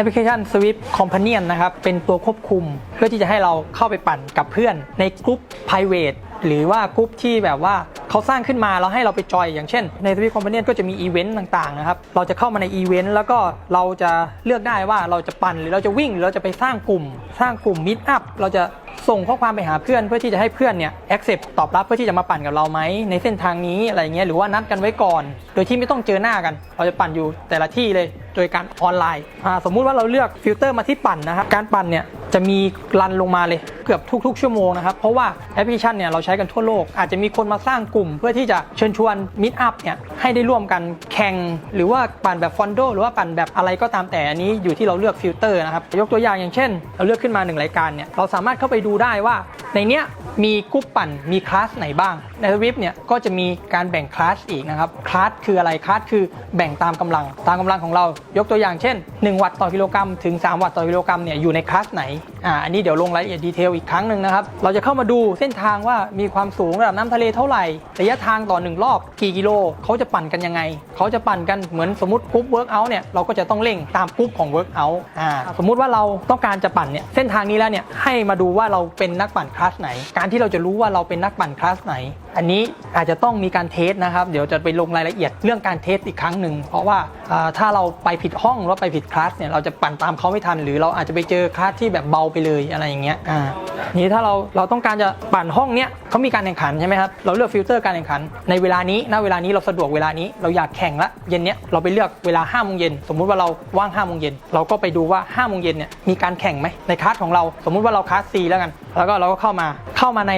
แอปพลิเคชัน Swift Companion นะครับ เป็นตัวควบคุมเพื่อที่จะให้เราเข้าไปปั่นกับเพื่อนในกลุ่ม private หรือว่ากลุ่มที่แบบว่าเขาสร้างขึ้นมาแล้วให้เราไปจอย อย่างเช่น ใน Swift Companion ก็จะมีอีเวนต์ต่างๆนะครับ เราจะเข้ามาในอีเวนต์แล้วก็เราจะเลือกได้ว่าเราจะปั่นหรือเราจะวิ่งหรือเราจะไปสร้างกลุ่ม สร้างกลุ่ม Meet Up เราจะ ส่งข้อความไปหาเพื่อนเพื่อที่จะให้เพื่อนเนี่ย accept ตอบรับเพื่อที่จะมาปั่นกับเราไหมในเส้นทางนี้อะไรเงี้ยหรือว่านัดกันไว้ก่อน โดยที่ไม่ต้องเจอหน้ากัน เราจะปั่นอยู่แต่ละที่เลยโดยการออนไลน์สมมุติว่าเราเลือกฟิลเตอร์มาที่ปั่นนะครับการปั่นเนี่ย จะมีรันลงมาเลยเกือบทุก ๆ ชั่วโมงนะครับ เพราะว่าแอปพลิเคชันเนี่ยเราใช้กันทั่วโลก อาจจะมีคนมาสร้างกลุ่ม เพื่อที่จะเชิญชวนมิตอัพเนี่ยให้ได้ร่วมกันแข่งหรือว่าปั่นแบบฟอนโดหรือว่าปั่นแบบอะไรก็ตามแต่อันนี้อยู่ที่เราเลือกฟิลเตอร์นะครับยกตัวอย่างอย่างเช่น เราเลือกขึ้นมาหนึ่งรายการเนี่ยเราสามารถเข้าไปดูได้ว่าในเนี้ย มีกรุ๊ปปั่นมีคลาสไหนบ้าง ในทวิปเนี่ยก็จะมีการแบ่งคลาสอีกนะครับคลาสคืออะไรคลาสคือแบ่งตามกำลัง ตามกำลังของเรายกตัวอย่างเช่น 1 วัตต์ต่อกิโลกรัมถึง 3 วัตต์ต่อกิโลกรัมเนี่ยอยู่ในคลาสไหนอ่าอันนี้เดี๋ยวลงรายละเอียดดีเทลอีกครั้งหนึ่งนะครับ เราจะเข้ามาดูเส้นทางว่ามีความสูงระดับน้ำทะเลเท่าไหร่ ระยะทางต่อ 1 รอบกี่กิโลเขาจะปั่นกันยังไง เขาจะปั่นกันเหมือนสมมติกรุ๊ปเวิร์กอัเนี่ยเราก็จะต้องเร่งตามกรุ๊ปของเวิร์กอัอ่าสมมุติว่าเราต้องการจะปั่นเนี่ยเส้นทางนี้แล้วเนี่ยให้มาดูว่าเราเป็นนักปั่นคลาสไหน การที่เราจะรู้ว่าเราเป็นนักปั่นคลาสไหนอันนี้อาจจะต้องมีการเทสนะครับ เดี๋ยวจะไปลงรายละเอียดเรื่องการเทสอีกครั้งหนึ่ง เพราะว่าถ้าเราไปผิดห้องหรือไปผิดคลาสเนี่ยเราจะปั่นตามเขาไม่ทัน หรือเราอาจจะไปเจอคลาสที่แบบเบาไปเลยอะไรอย่างเงี้ยอ่านี่ถ้าเราเราต้องการจะปั่นห้องเนี้ยเขามีการแข่งขันใช่ไหมครับเราเลือกฟิลเตอร์การแข่งขัน ในเวลานี้ณเวลานี้เราสะดวกเวลานี้เราอยากแข่งละเย็นเนี้ยเราไปเลือกเวลา5้าโมงเย็นสมมุติว่าเราว่าง5้าโมงเย็นเราก็ไปดูว่า5้าโมงเย็นเนี่ยมีการแข่งไหมในคลาสของเราสมมุติว่าเราคลาส C แล้วกันแล้วก็เราก็เข้ามาเข้ามาใน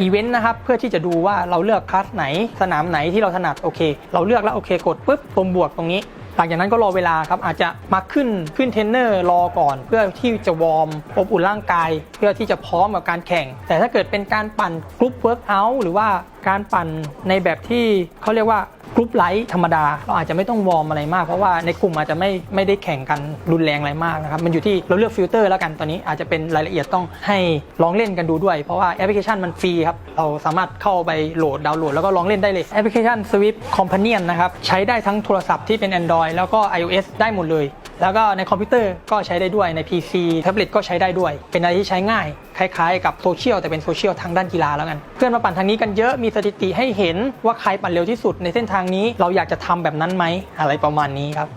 อีเวนต์นะครับเพื่อที่จะดูว่าเราเลือกคลาสไหน สนามไหนที่เราถนัดโอเค เราเลือกแล้วโอเคกดปุ๊บปุ่มบวกตรงนี้หลังจากนั้นก็รอเวลาครับอาจจะมาขึ้นขึ้นเทรนเนอร์รอก่อน เพื่อที่จะวอร์มอบอุ่นร่างกาย เพื่อที่จะพร้อมกับการแข่ง แต่ถ้าเกิดเป็นการปั่นกรุ๊ปเวิร์กอัลหรือว่า การปั่นในแบบที่เขาเรียกว่ากรุ๊ปไลท์ธรรมดา เราอาจจะไม่ต้องวอร์มอะไรมาก เพราะว่าในกลุ่มอาจจะไม่ไม่ได้แข่งกันรุนแรงอะไรมากนะครับ มันอยู่ที่เราเลือกฟิลเตอร์แล้วกันตอนนี้อาจจะเป็นรายละเอียดต้องให้ลองเล่นกันดูด้วย เพราะว่าแอปพลิเคชันมันฟรีครับ เราสามารถเข้าไปโหลดดาวน์โหลดแล้วก็ลองเล่นได้เลยแอปพลิเคชัน Swift Companion นะครับใช้ได้ทั้งโทรศัพท์ที่เป็น Android แล้วก็ iOS ได้หมดเลย แล้วก็ในคอมพิวเตอร์ก็ใช้ได้ด้วยใน PC แท็บเล็ตก็ใช้ได้ด้วย เป็นอะไรที่ใช้ง่าย คล้ายๆ กับโซเชียลแต่เป็นโซเชียลทางด้านกีฬาแล้วกัน เพื่อนมาปั่นทางนี้กันเยอะมีสถิติให้เห็นว่าใครปั่นเร็วที่สุดในเส้นทางนี้เราอยากจะทำแบบนั้นไหมอะไรประมาณนี้ครับ